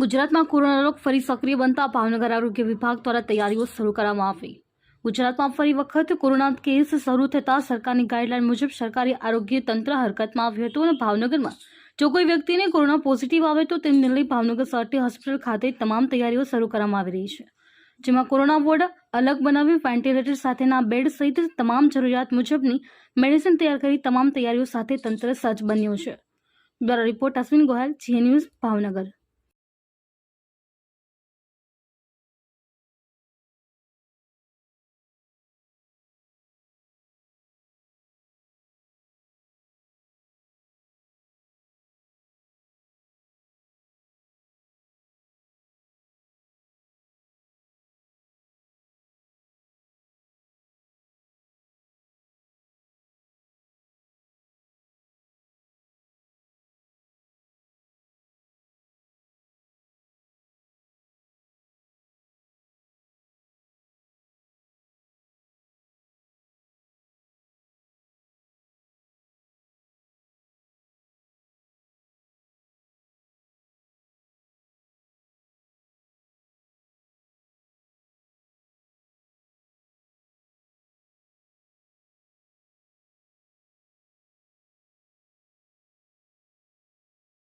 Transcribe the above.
ગુજરાતમાં કોરોના રોગ ફરી સક્રિય બનતા ભાવનગર આરોગ્ય વિભાગ દ્વારા તૈયારીઓ શરૂ કરવામાં આવી. ગુજરાતમાં ફરી વખત કોરોના કેસ શરૂ થતાં સરકારની ગાઈડલાઈન મુજબ સરકારી આરોગ્ય તંત્ર હરકતમાં આવ્યું હતું અને ભાવનગરમાં જો કોઈ વ્યક્તિને કોરોના પોઝિટિવ આવે તો તેમને લઈ ભાવનગર સરટી હોસ્પિટલ ખાતે તમામ તૈયારીઓ શરૂ કરવામાં આવી રહી છે. જેમાં કોરોના વોર્ડ અલગ બનાવી, વેન્ટિલેટર સાથેના બેડ સહિત તમામ જરૂરિયાત મુજબની મેડિસિન તૈયાર કરી તમામ તૈયારીઓ સાથે તંત્ર સજ્જ બન્યું છે. દ્વારા રિપોર્ટ અશ્વિન ગોહેલ જીએ ન્યૂઝ ભાવનગર.